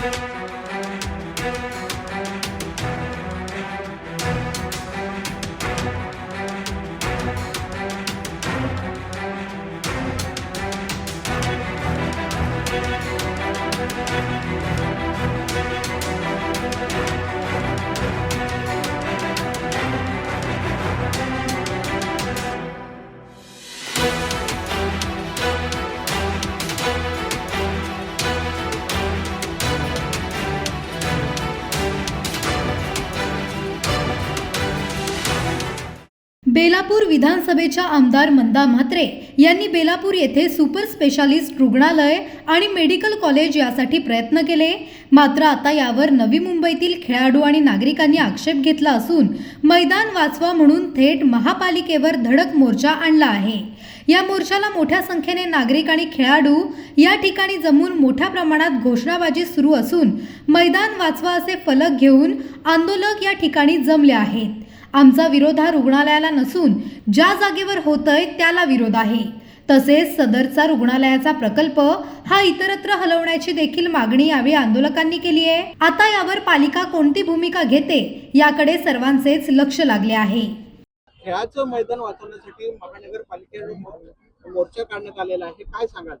Müzik Belapur विधानसभेच्या आमदार मंदा म्हात्रे यांनी बेलापूर येथे सुपर स्पेशालिस्ट रुग्णालय आणि मेडिकल कॉलेज यासाठी प्रयत्न केले. मात्र आता यावर नवी मुंबईतील खेळाडू आणि नागरिकांनी आक्षेप घेतला असून मैदान वाचवा म्हणून थेट महापालिकेवर धडक मोर्चा आणला आहे. या मोर्चाला मोठ्या संख्येने नागरिक आणि खेळाडू या ठिकाणी जमून मोठ्या प्रमाणात घोषणाबाजी सुरू असून मैदान वाचवा असे फलक घेऊन आंदोलक या ठिकाणी जमले आहेत. आमचा विरोध हा रुग्णालयाला नसून ज्या जागेवर होतय त्याला विरोध आहे. तसेच सदरचा रुग्णालयाचा प्रकल्प हा इतरत्र हलवण्याची देखील मागणी यावेळी आंदोलकांनी केली आहे. आता यावर पालिका कोणती भूमिका घेते याकडे सर्वांचेच लक्ष लागले आहे. खेळाचं मैदान वाचवण्यासाठी महानगरपालिकेने मो- मोर्चा काढण्यात आलेला आहे. काय सांगाल?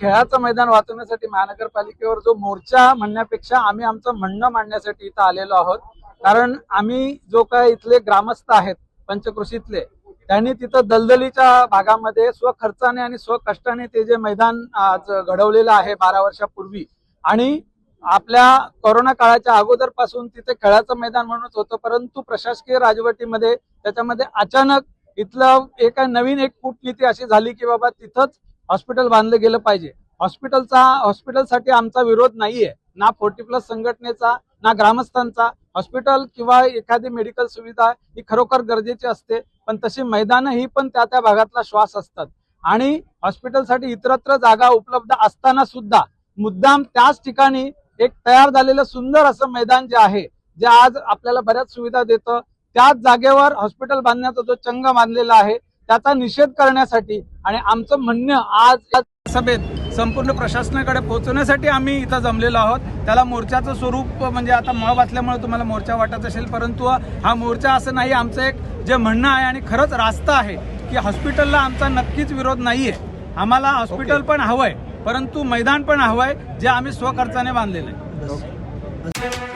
खेळाचं मैदान वाचवण्यासाठी महानगरपालिकेवर जो मोर्चा म्हणण्यापेक्षा आम्ही आमचं म्हणणं मांडण्यासाठी इथं आलेलो आहोत. कारण आम्ही जो काय इथले ग्रामस्थ आहेत पंचकृषीतले त्यांनी तिथं दलदलीच्या भागामध्ये स्वखर्चाने आणि स्वकष्टाने ते जे मैदान आज घडवलेलं आहे बारा वर्षापूर्वी आणि आपल्या कोरोना काळाच्या अगोदरपासून तिथे खेळाचं मैदान म्हणूनच होतं परंतु प्रशासकीय राजवटीमध्ये त्याच्यामध्ये अचानक इथलं एक नवीन एक कूटनीती अशी झाली की बाबा तिथंच हॉस्पिटल बांधलं गेलं पाहिजे. हॉस्पिटलचा हॉस्पिटलसाठी आमचा विरोध नाहीये. ना फोर्टी प्लस संघटनेचा ना ग्रामस्थांचा. हॉस्पिटल किंवा एखादी मेडिकल सुविधा ही खरोखर गरजेची असते पण तशी मैदानं ही पण त्या त्या भागातला श्वास असतात. आणि हॉस्पिटलसाठी इतरत्र जागा उपलब्ध असताना सुद्धा मुद्दाम त्याच ठिकाणी एक तयार झालेलं सुंदर असं मैदान जे आहे जे आज आपल्याला बऱ्याच सुविधा देतं त्याच जागेवर हॉस्पिटल बांधण्याचा जो चंग बांधलेला आहे त्याचा निषेध करण्यासाठी आणि आमचं म्हणणं आज या सभेत संपूर्ण प्रशासनाकडे पोहोचवण्यासाठी आम्ही इथं जमलेलो आहोत. त्याला मोर्चाचं स्वरूप म्हणजे आता मॉब असल्यामुळे तुम्हाला मोर्चा वाटत असेल परंतु हा मोर्चा असं नाही. आमचं एक जे म्हणणं आहे आणि खरंच रास्त आहे की हॉस्पिटलला आमचा नक्कीच विरोध नाहीये. आम्हाला हॉस्पिटल पण हवंय परंतु मैदान पण हवंय जे आम्ही स्वखर्चाने बांधलेलं आहे.